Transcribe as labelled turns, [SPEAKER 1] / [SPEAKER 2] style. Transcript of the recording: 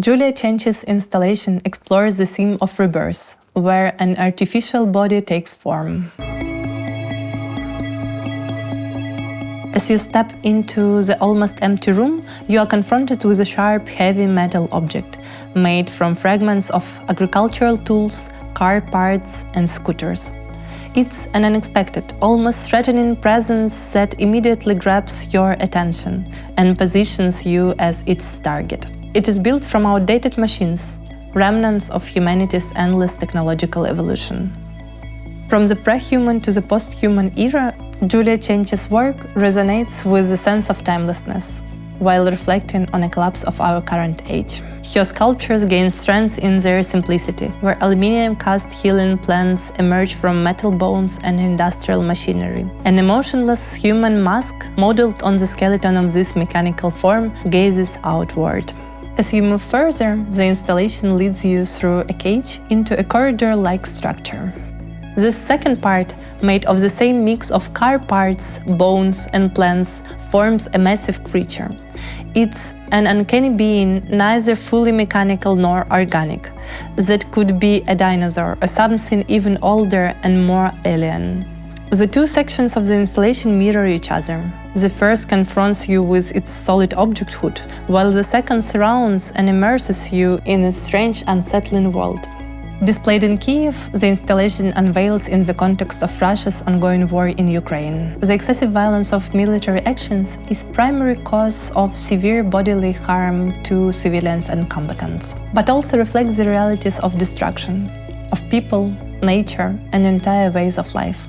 [SPEAKER 1] Julia Chench's installation explores the theme of rebirth, where an artificial body takes form. As you step into the almost empty room, you are confronted with a sharp, heavy metal object made from fragments of agricultural tools, car parts, and scooters. It's an unexpected, almost threatening presence that immediately grabs your attention and positions you as its target. It is built from outdated machines, remnants of humanity's endless technological evolution. From the pre-human to the post-human era, Julia Chench's work resonates with the sense of timelessness, while reflecting on a collapse of our current age. Her sculptures gain strength in their simplicity, where aluminium cast healing plants emerge from metal bones and industrial machinery. An emotionless human mask, modeled on the skeleton of this mechanical form, gazes outward. As you move further, the installation leads you through a cage into a corridor-like structure. This second part, made of the same mix of car parts, bones and plants, forms a massive creature. It's an uncanny being, neither fully mechanical nor organic, that could be a dinosaur or something even older and more alien. The two sections of the installation mirror each other. The first confronts you with its solid objecthood, while the second surrounds and immerses you in a strange, unsettling world. Displayed in Kiev, the installation unveils in the context of Russia's ongoing war in Ukraine. The excessive violence of military actions is primary cause of severe bodily harm to civilians and combatants, but also reflects the realities of destruction, of people, nature, and entire ways of life.